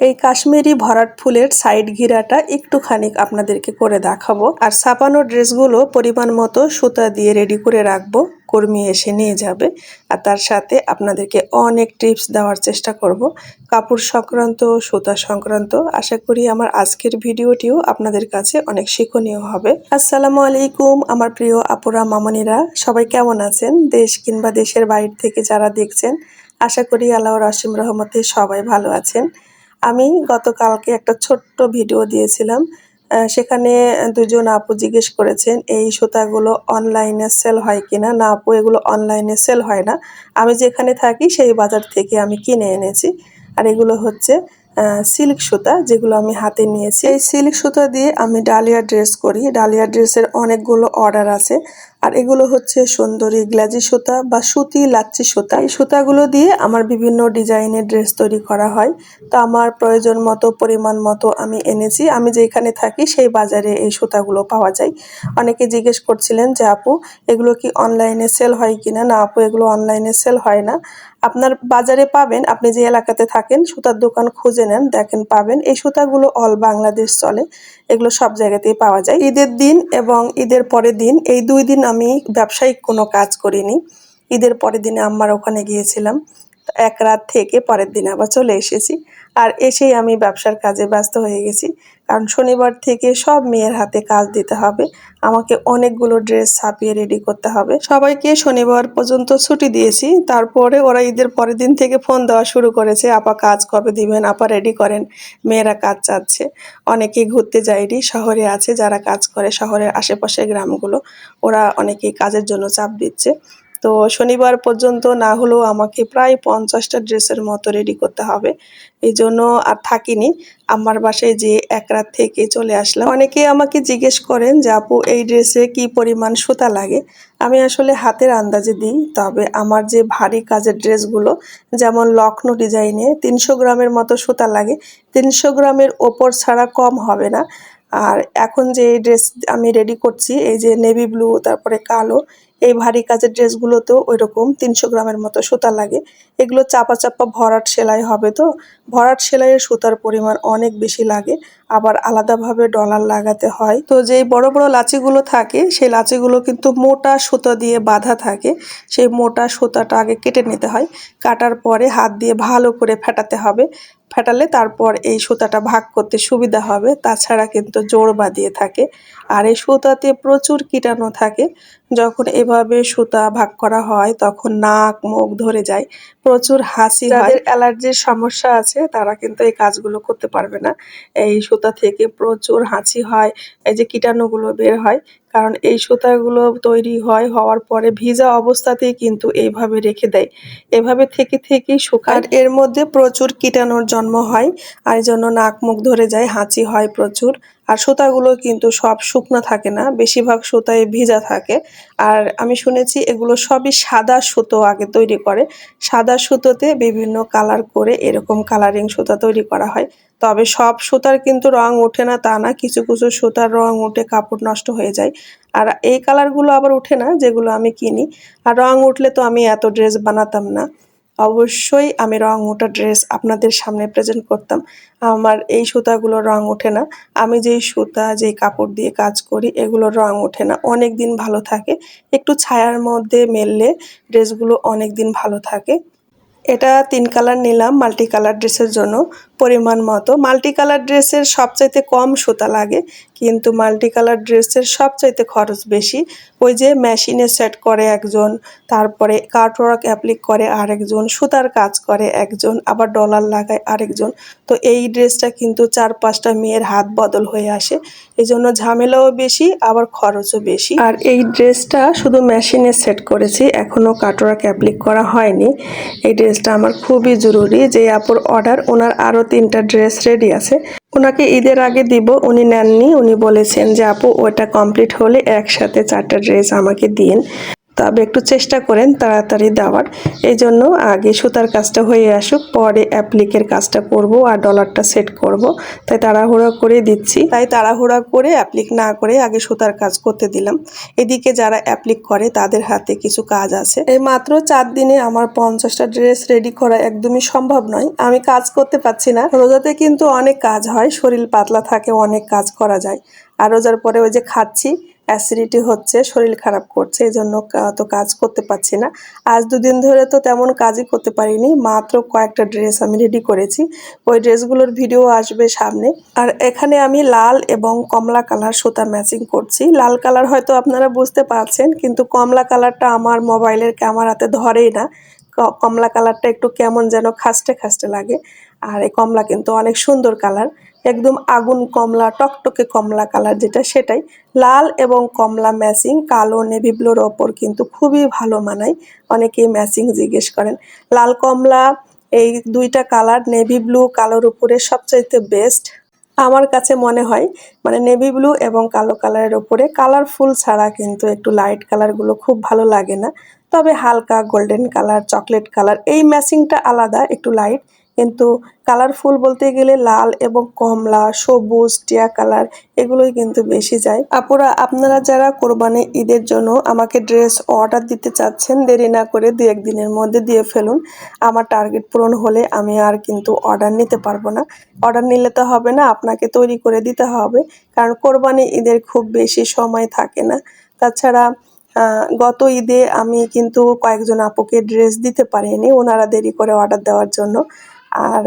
এই কাশ্মীরি ভরাট ফুলের সাইড ঘিরাটা একটুখানি আপনাদেরকে করে দেখাবো। আর ছাপানো ড্রেসগুলো পরিমাণ মতো সুতা দিয়ে রেডি করে রাখব। কর্মী এসে নিয়ে যাবে। আর তার সাথে আপনাদেরকে অনেক টিপস দেওয়ার চেষ্টা করব। কাপড় সংক্রান্ত, সুতা সংক্রান্ত, আশা করি আমার আজকের ভিডিওটিও আপনাদের কাছে অনেক শিক্ষণীয় হবে। আসসালামু আলাইকুম, আমার প্রিয় আপুরা, মামনিরা। সবাই কেমন আছেন? দেশ কিংবা দেশের বাইরে থেকে যারা দেখছেন, আশা করি আল্লাহ রাসিম রহমতে সবাই ভালো আছেন। আমি গতকালকে একটা ছোট্ট ভিডিও দিয়েছিলাম সেখানে দুজন আপু জিজ্ঞেস করেছেন, এই সুতাগুলো অনলাইনে সেল হয় কিনা? না আপু, এগুলো অনলাইনে সেল হয় না। আমি যেখানে থাকি, সেই বাজার থেকে আমি কিনে এনেছি। আর এগুলো হচ্ছে সিল্ক সুতা যেগুলো আমি হাতে নিয়েছি। এই সিল্ক সুতা দিয়ে আমি ডালিয়া ড্রেস করি। ডালিয়া ড্রেসের অনেকগুলো অর্ডার আছে। আর এগুলো হচ্ছে সুন্দরী গ্লাজি সুতা বা সুতি লাচ্ছি সুতা। এই সুতাগুলো দিয়ে আমার বিভিন্ন ডিজাইনের ড্রেস তৈরি করা হয়। তো আমার প্রয়োজন মতো, পরিমাণ মতো আমি এনেছি। আমি যেখানে থাকি সেই বাজারে এই সুতাগুলো পাওয়া যায়। অনেকে জিজ্ঞেস করছিলেন যে, আপু, এগুলো কি অনলাইনে সেল হয় কিনা? না, আপু, এগুলো অনলাইনে সেল হয় না। আপনার বাজারে পাবেন, আপনি যে এলাকাতে থাকেন, সুতার দোকান খুঁজে নেন, দেখেন পাবেন। এই সুতাগুলো অল বাংলাদেশ চলে, এগুলো সব জায়গাতেই পাওয়া যায়। ঈদের দিন এবং ঈদের পরের দিন, এই দুই দিন আমি ব্যবসায়িক কোনো কাজ করিনি। ঈদের পরের দিনে আমার ওখানে গিয়েছিলাম এক রাত থেকে পরের দিন আবার চলে এসেছি। আর এসেই আমি ব্যবসার কাজে ব্যস্ত হয়ে গেছি। কারণ শনিবার থেকে সব মেয়ের হাতে কাজ দিতে হবে। আমাকে অনেকগুলো ড্রেস ছাপিয়ে রেডি করতে হবে। সবাইকে শনিবার পর্যন্ত ছুটি দিয়েছি। তারপরে ওরা ঈদের পরের দিন থেকে ফোন দেওয়া শুরু করেছে, আপা, কাজ কবে দিবেন? আপা রেডি করেন। মেয়েরা কাজ চাচ্ছে। অনেকেই ঘুরতে যায়নি, শহরে আছে যারা কাজ করে শহরের আশেপাশের গ্রামগুলো। ওরা অনেকেই কাজের জন্য চাপ দিচ্ছে। তো শনিবার পর্যন্ত না হলেও আমাকে প্রায় পঞ্চাশটা ড্রেসের মতো রেডি করতে হবে। এই জন্য আর থাকিনি। আমার বাসায় যে এক রাত থেকে চলে আসলাম। অনেকে আমাকে জিজ্ঞেস করেন যে, আপু, এই ড্রেসে কি পরিমাণ সুতা লাগে? আমি আসলে হাতের আন্দাজে দিই, তবে আমার যে ভারী কাজের ড্রেসগুলো, যেমন লখনৌ ডিজাইনে তিনশো গ্রামের মতো সুতা লাগে, তিনশো গ্রামের ওপর ছাড়া কম হবে না। আর এখন যে ড্রেস আমি রেডি করছি, এই যে নেভি ব্লু তারপরে কালো এই ভারী কাজের ড্রেসগুলোতেও ওই রকম তিনশো গ্রামের মতো সুতা লাগে। এগুলো চাপা চাপা ভরাট সেলাই হবে তো? ভরাট সেলাইয়ের সুতার পরিমাণ অনেক বেশি লাগে, আবার আলাদাভাবে ডলার লাগাতে হয়। তো যেই বড় বড় লাচিগুলো থাকে, সেই লাচিগুলো কিন্তু মোটা সুতা দিয়ে বাঁধা থাকে। সেই মোটা সুতাটা আগে কেটে নিতে হয়, কাটার পরে হাত দিয়ে ভালো করে ফেটাতে হবে। ফেটালে তারপর এই সুতাটা ভাগ করতে সুবিধা হবে। তাছাড়া কিন্তু জোর বাঁধিয়ে থাকে। আর এই সুতাতে প্রচুর কীটাণু থাকে। যখন এভাবে সুতা ভাগ করা হয় তখন নাক মুখ ধরে যায়। প্রচুর হাসি যাদের অ্যালার্জির সমস্যা আছে তারা কিন্তু এই কাজগুলো করতে পারবে না। এই সুতা থেকে প্রচুর হাঁচি হয়। এই যে কীটাণুগুলো বের হয় কারণ এই সুতাগুলো তৈরি হয়, হওয়ার পরে ভিজা অবস্থাতেই কিন্তু এইভাবে রেখে দেয়। এভাবে থেকে থেকেই শুকায়। এর মধ্যে প্রচুর কীটাণুর জন্ম হয়, আর জন্য নাক মুখ ধরে যায়, হাঁচি হয় প্রচুর। আর সুতাগুলো কিন্তু সব শুকনো থাকে না, বেশিরভাগ সুতায় ভিজা থাকে। আর আমি শুনেছি এগুলো সবই সাদা সুতো আগে তৈরি করে। সাদা সুতোতে বিভিন্ন কালার করে এরকম কালারিং সুতা তৈরি করা হয়। তবে সব সুতার কিন্তু রং ওঠে না তা না, কিছু কিছু সুতার রং উঠে কাপড় নষ্ট হয়ে যায়। আর এই কালারগুলো আবার ওঠে না, যেগুলো আমি কিনি। আর রং উঠলে তো আমি এত ড্রেস বানাতাম না। অবশ্যই আমি রং ওঠা ড্রেস আপনাদের সামনে প্রেজেন্ট করতাম। আমার এই সুতাগুলো রং ওঠে না। আমি যেই সুতা যেই কাপড় দিয়ে কাজ করি, এগুলো রং ওঠে না। অনেক দিন ভালো থাকে। একটু ছায়ার মধ্যে মেললে ড্রেসগুলো অনেক দিন ভালো থাকে। এটা তিন কালার নিলাম মাল্টি কালার ড্রেসের জন্য। পরিমাণ মতো। মাল্টি কালার ড্রেসের সবচাইতে কম সুতা লাগে, কিন্তু মাল্টি কালার ড্রেসের সবচাইতে খরচ বেশি। ওই যে মেশিনে সেট করে একজন, তারপরে কাটওয়ার্ক অ্যাপ্লিক করে আরেকজন, সুতার কাজ করে একজন, আবার ডলার লাগায় আরেকজন। তো এই ড্রেসটা কিন্তু চার পাঁচটা মেয়ের হাত বদল হয়ে আসে। এই জন্য ঝামেলাও বেশি, আবার খরচও বেশি। আর এই ড্রেসটা শুধু মেশিনে সেট করেছি এখনও কাটওয়ার্ক অ্যাপ্লিক করা হয়নি। এই ড্রেসটা আমার খুবই জরুরি যে আপুর অর্ডার ওনার আরও তিনটা ড্রেস রেডি আছে। ওনাকে ঈদের আগে দিব, উনি নেননি। উনি বলেছেন যে, আপু, ওটা কমপ্লিট হলে একসাথে চারটা ড্রেস আমাকে দিন তবে একটু চেষ্টা করেন তাড়াতাড়ি দেওয়ার। এই জন্য আগে সুতার কাজটা হয়ে আসুক, পরে অ্যাপ্লিকের কাজটা করব আর ডলারটা সেট করব। তাই তাড়াহুড়া করে দিচ্ছি। তাই তাড়াহুড়া করে অ্যাপ্লিক না করে আগে সুতার কাজ করতে দিলাম। এদিকে যারা অ্যাপ্লিক করে তাদের হাতে কিছু কাজ আছে। এই মাত্র চার দিনে আমার পঞ্চাশটা ড্রেস রেডি করা একদমই সম্ভব নয়। আমি কাজ করতে পারছি না। রোজাতে কিন্তু অনেক কাজ হয়, শরীর পাতলা থাকে, অনেক কাজ করা যায়। আর রোজার পরে ওই যে খাচ্ছি অ্যাসিডিটি হচ্ছে, শরীর খারাপ করছে এই জন্য তো কাজ করতে পারছি না। আজ দুদিন ধরে তো তেমন কাজই করতে পারিনি, মাত্র কয়েকটা ড্রেস আমি রেডি করেছি। ওই ড্রেসগুলোর ভিডিও আসবে সামনে। আর এখানে আমি লাল এবং কমলা কালার সুতা ম্যাচিং করছি। লাল কালার হয়তো আপনারা বুঝতে পারছেন, কিন্তু কমলা কালারটা আমার মোবাইলের ক্যামেরাতে ধরেই না। কমলা কালারটা একটু কেমন যেন খাস্টে খাস্টে লাগে। আর এই কমলা কিন্তু অনেক সুন্দর কালার। একদম আগুন কমলা, টকটকে কমলা কালার যেটা সেটাই। লাল এবং কমলা ম্যাচিং কালো নেভি ব্লুর ওপর কিন্তু খুবই ভালো মানায়। অনেকেই ম্যাচিং জিজ্ঞেস করেন, লাল কমলা, এই দুইটা কালার নেভি ব্লু কালোর উপরে সবচাইতে বেস্ট আমার কাছে মনে হয় মানে নেভি ব্লু এবং কালো কালারের ওপরে কালারফুল ছাড়া কিন্তু একটু লাইট কালারগুলো খুব ভালো লাগে না। তবে হালকা গোল্ডেন কালার চকলেট কালার, এই ম্যাচিংটা আলাদা, একটু লাইট কিন্তু কালারফুল বলতে গেলে লাল এবং কমলা, সবুজ, টিয়া কালার এগুলোই কিন্তু বেশি যায়। আপুরা, আপনারা যারা কোরবানি ঈদের জন্য আমাকে ড্রেস অর্ডার দিতে চাচ্ছেন, দেরি না করে দু একদিনের মধ্যে দিয়ে ফেলুন। আমার টার্গেট পূরণ হলে আমি আর কিন্তু অর্ডার নিতে পারব না। অর্ডার নিলে তো হবে না, আপনাকে তৈরি করে দিতে হবে। কারণ কোরবানি ঈদের খুব বেশি সময় থাকে না। তাছাড়া গত ঈদে আমি কিন্তু কয়েকজন আপুকে ড্রেস দিতে পারিনি, ওনারা দেরি করে অর্ডার দেওয়ার জন্য। আর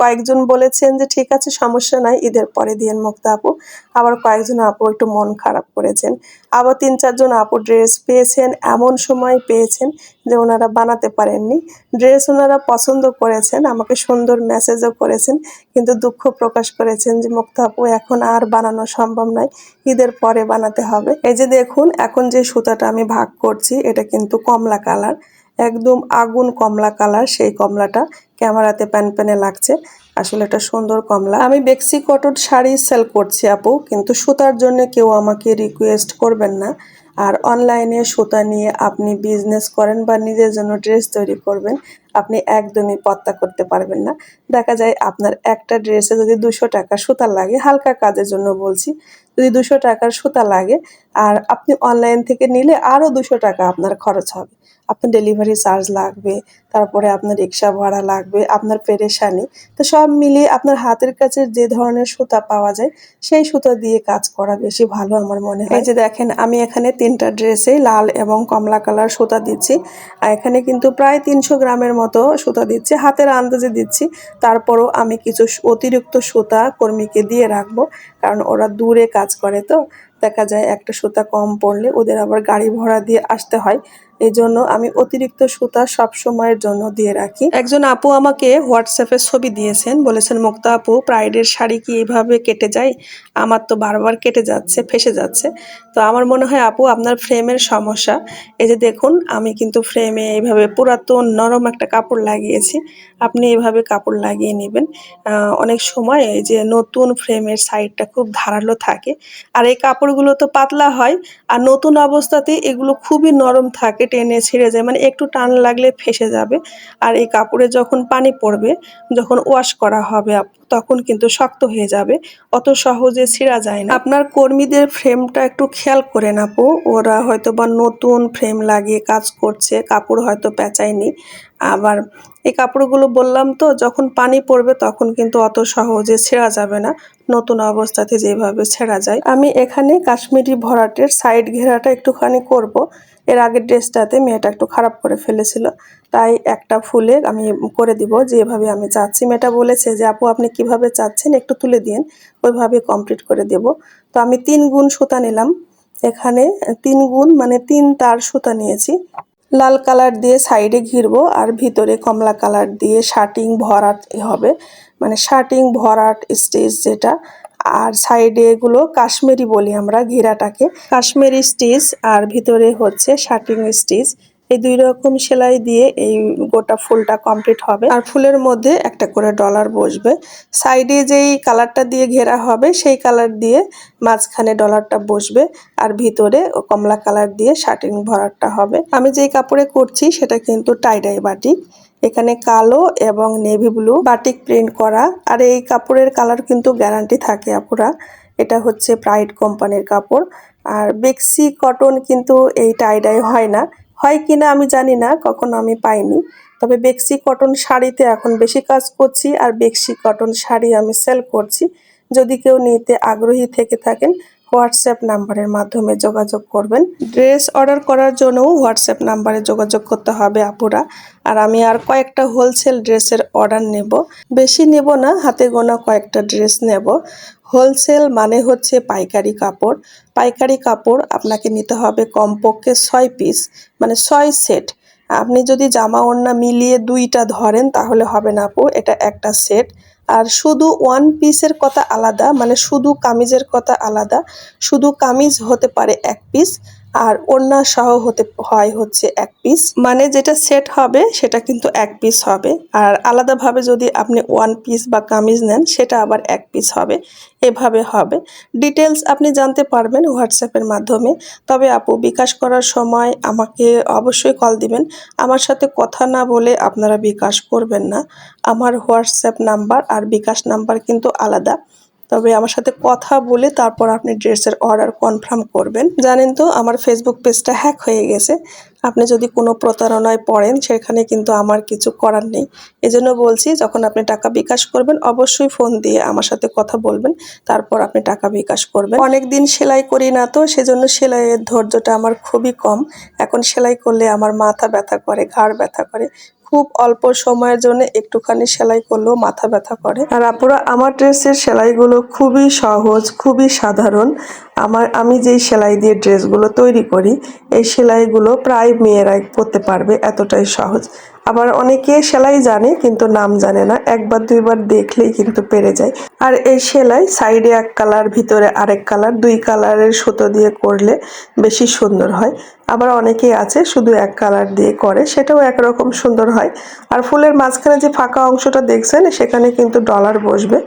কয়েকজন বলেছেন যে, ঠিক আছে, সমস্যা নাই, ঈদের পরে দিয়েন মুক্তা আপু। আবার কয়েকজন আপু একটু মন খারাপ করেছেন। আবার তিন, চারজন আপু ড্রেস পেয়েছেন, এমন সময় পেয়েছেন যে, ওনারা বানাতে পারেননি। ড্রেস ওনারা পছন্দ করেছেন, আমাকে সুন্দর মেসেজও করেছেন, কিন্তু দুঃখ প্রকাশ করেছেন যে, মুক্তা আপু, এখন আর বানানো সম্ভব নয় ঈদের পরে বানাতে হবে। এই যে দেখুন, এখন যে সুতাটা আমি ভাগ করছি, এটা কিন্তু কমলা কালার। একদম আগুন কমলা কালার, সেই কমলাটা ক্যামেরাতে প্যান প্যানে লাগছে। আসলে এটা সুন্দর কমলা। আমি বেক্সি কটন শাড়ি সেল করছি আপু, কিন্তু সুতার জন্য কেউ আমাকে রিকোয়েস্ট করবেন না। আর অনলাইনে সুতা নিয়ে আপনি বিজনেস করেন বা নিজের জন্য ড্রেস তৈরি করবেন, আপনি একদমই পত্তা করতে পারবেন না। দেখা যায় আপনার একটা ড্রেসে যদি দুশো টাকা সুতা লাগে, হালকা কাজের জন্য বলছি, যদি দুশো টাকার সুতা লাগে, আর আপনি অনলাইন থেকে নিলে আরও দুশো টাকা আপনার খরচ হবে। আপনার ডেলিভারি চার্জ লাগবে, তারপরে আপনার রিক্সা ভাড়া লাগবে, আপনার পেরেশানি, তো সব মিলিয়ে আপনার হাতের কাছে যে ধরনের সুতা পাওয়া যায়, সেই সুতা দিয়ে কাজ করা বেশি ভালো আমার মনে হয়। যে দেখেন, আমি এখানে তিনটা ড্রেসে লাল এবং কমলা কালার সুতা দিচ্ছি এখানে কিন্তু প্রায় তিনশো গ্রামের মতো সুতা দিচ্ছি, হাতের আন্দাজে দিচ্ছি, তারপরও আমি কিছু অতিরিক্ত সুতা কর্মীকে দিয়ে রাখব, কারণ ওরা দূরে কাজ করে তো, দেখা যায় একটা সুতা কম পড়লে ওদের আবার গাড়ি ভাড়া দিয়ে আসতে হয় এই জন্য আমি অতিরিক্ত সুতা সব সময়ের জন্য দিয়ে রাখি। একজন আপু আমাকে হোয়াটসঅ্যাপে ছবি দিয়েছেন, বলেছেন, মুক্তা আপু প্রাইডের শাড়ি কি এভাবে কেটে যায়? আমার তো বারবার কেটে যাচ্ছে, ফেসে যাচ্ছে। তো আমার মনে হয়, আপু, আপনার ফ্রেমের সমস্যা। এই যে দেখুন, আমি কিন্তু ফ্রেমে এইভাবে পুরাতন, নরম একটা কাপড় লাগিয়েছি। আপনি এভাবে কাপড় লাগিয়ে নেবেন। অনেক সময় এই যে নতুন ফ্রেমের সাইডটা খুব ধারালো থাকে। আর এই কাপড়গুলো তো পাতলা হয়, আর নতুন অবস্থাতে এগুলো খুবই নরম থাকে। টেনে ছিঁড়ে যায় মানে একটু টান লাগলে ফেসে যাবে। আর এই কাপড়ে যখন পানি পড়বে, যখন ওয়াশ করা হবে তখন কিন্তু শক্ত হয়ে যাবে, অত সহজে ছিঁড়া যায় না। আপনার কর্মীদের ফ্রেমটা একটু খেয়াল করে আপু। ওরা হয়তো বা নতুন ফ্রেম লাগিয়ে কাজ করছে, কাপড় হয়তো পেঁচায়নি। আবার এই কাপড়গুলো বললাম তো, যখন পানি পড়বে তখন কিন্তু অত সহজে ছেঁড়া যাবে না। নতুন অবস্থাতে যেভাবে ছেঁড়া যায়। আমি এখানে কাশ্মীরি ভরাটের সাইড ঘেরাটা একটুখানি করব। এর আগের ড্রেসটাতে মেয়েটা একটু খারাপ করে ফেলেছিল। তাই একটা ফুলে আমি করে দিব যেভাবে আমি চাচ্ছি। মেয়েটা বলেছে যে, আপু, আপনি কীভাবে চাচ্ছেন একটু তুলে দিন ওইভাবে কমপ্লিট করে দেব। তো আমি তিন গুণ সুতা নিলাম। এখানে তিন গুণ মানে তিন তার সুতা নিয়েছি। লাল কালার দিয়ে সাইডে ঘিরবো আর ভিতরে কমলা কালার দিয়ে শার্টিং ভরাট হবে। মানে শার্টিং ভরাট স্টেজ যেটা আর সাইডে এগুলো কাশ্মীরি বলি আমরা ঘেরাটাকে। কাশ্মীরি স্টিচ আর ভিতরে হচ্ছে শার্টিং স্টিচ। এই দুই রকম সেলাই দিয়ে এই গোটা ফুলটা কমপ্লিট হবে। আর ফুলের মধ্যে একটা করে ডলার বসবে। সাইডে যেই কালারটা দিয়ে ঘেরা হবে, সেই কালার দিয়ে মাঝখানে ডলারটা বসবে। আর ভিতরে কমলা কালার দিয়ে শার্টিং ভরাটটা হবে। আমি যেই কাপড়ে করছি, সেটা কিন্তু টাইডাই বাটিক এখানে কালো এবং নেভি ব্লু বাটিক প্রিন্ট করা। আর এই কাপড়ের কালার কিন্তু গ্যারান্টি থাকে আপুরা। এটা হচ্ছে প্রাইড কোম্পানির কাপড়। আর বেক্সি কটন কিন্তু এই টাইডাই হয় না। হয় কিনা আমি জানি না, কখনো আমি পাইনি। তবে বেক্সি কটন শাড়িতে এখন বেশি কাজ করছি আর বেক্সি কটন শাড়ি আমি সেল করছি। যদি কেউ নিতে আগ্রহী থেকে থাকেন, হোয়াটসঅ্যাপ নাম্বারের মাধ্যমে যোগাযোগ করবেন। ড্রেস অর্ডার করার জন্যও হোয়াটসঅ্যাপ নাম্বারে যোগাযোগ করতে হবে আপুরা। আর আমি আর কয়েকটা হোলসেল ড্রেসের অর্ডার নেব। বেশি নেব না, হাতে গোনা কয়েকটা ড্রেস নেব। হোলসেল মানে হচ্ছে পাইকারি কাপড়। পাইকারি কাপড় আপনাকে নিতে হবে কমপক্ষে ছয় পিস মানে ছয় সেট। আপনি যদি জামা ওড়না মিলিয়ে দুইটা ধরেন তাহলে হবে না আপু, এটা একটা সেট। আর শুধু ওয়ান পিসের কথা আলাদা মানে শুধু কামিজের কথা আলাদা। শুধু কামিজ হতে পারে এক পিস আর ওড়না সহ হতে হয় হচ্ছে এক পিস মানে যেটা সেট হবে, সেটা কিন্তু এক পিস হবে। আর আলাদাভাবে যদি আপনি ওয়ান পিস বা কামিজ নেন, সেটা আবার এক পিস হবে। এভাবে হবে। ডিটেলস আপনি জানতে পারবেন হোয়াটসঅ্যাপের মাধ্যমে। তবে আপু, বিকাশ করার সময় আমাকে অবশ্যই কল দিবেন। আমার সাথে কথা না বলে আপনারা বিকাশ করবেন না। আমার হোয়াটসঅ্যাপ নাম্বার আর বিকাশ নাম্বার কিন্তু আলাদা। তবে আমার সাথে কথা বলে তারপর আপনি ড্রেসের অর্ডার কনফার্ম করবেন। জানেন তো, আমার ফেসবুক পেজটা হ্যাক হয়ে গেছে। আপনি যদি কোনো প্রতারণায় পড়েন, সেখানে কিন্তু আমার কিছু করার নেই। এজন্য বলছি, যখন আপনি টাকা বিকাশ করবেন, অবশ্যই ফোন দিয়ে আমার সাথে কথা বলবেন। তারপর আপনি টাকা বিকাশ করবেন। অনেক দিন সেলাই করি না তো, সেজন্য সেলাইয়ের ধৈর্যটা আমার খুবই কম। এখন সেলাই করলে আমার মাথা ব্যথা করে, ঘাড় ব্যথা করে। খুব অল্প সময়ের জন্য একটুখানি সেলাই করলেও মাথা ব্যথা করে। আর আপুরা, আমার ড্রেসের সেলাইগুলো খুবই সহজ, খুবই সাধারণ। আমার, আমি যেই সেলাই দিয়ে ড্রেসগুলো তৈরি করি, এই সেলাইগুলো প্রায় মেয়েরাই পরতে পারবে, এতটাই সহজ। আবার অনেকে সেলাই জানে, কিন্তু নাম জানে না। একবার দুইবার দেখলেই কিন্তু পেরে যায়। আর এই সেলাই সাইডে এক কালার, ভিতরে আরেক কালার, দুই কালারের সুতো দিয়ে করলে বেশি সুন্দর হয়। আবার অনেকেই আছে শুধু এক কালার দিয়ে করে, সেটাও একরকম সুন্দর হয়। আর ফুলের মাঝখানে যে ফাঁকা অংশটা দেখছেন, সেখানে কিন্তু ডলার বসবে।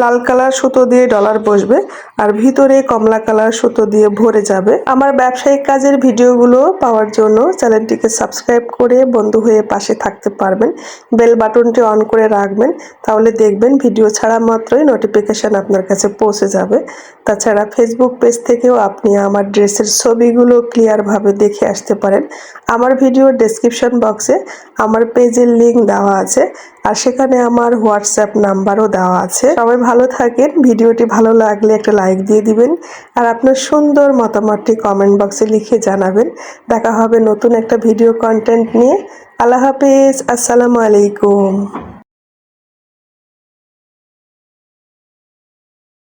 লাল কালার সুতো দিয়ে ডলার বসবে আর ভিতরে কমলা কালার সুতো দিয়ে ভরে যাবে। আমার ব্যবসায়িক কাজের ভিডিওগুলো পাওয়ার জন্য চ্যানেলটিকে সাবস্ক্রাইব করে বন্ধু হয়ে পাশে থাকতে পারবেন। বেল বাটনটি অন করে রাখবেন, তাহলে দেখবেন ভিডিও ছাড়া মাত্রই নোটিফিকেশান আপনার কাছে পৌঁছে যাবে। তাছাড়া ফেসবুক পেজ থেকেও আপনি আমার ড্রেসের ছবিগুলো ক্লিয়ারভাবে দেখে আসতে পারেন। আমার ভিডিও ডেসক্রিপশন বক্সে আমার পেজের লিঙ্ক দেওয়া আছে আর সেখানে আমার হোয়াটসঅ্যাপ নাম্বারও দেওয়া আছে। সবাই ভালো থাকেন, ভিডিওটি ভালো লাগলে একটা লাইক দিয়ে দিবেন আর আপনার সুন্দর মতামতটি কমেন্ট বক্সে লিখে জানাবেন। দেখা হবে নতুন একটা ভিডিও কন্টেন্ট নিয়ে। আল্লাহ হাফিজ, আসসালামু আলাইকুম।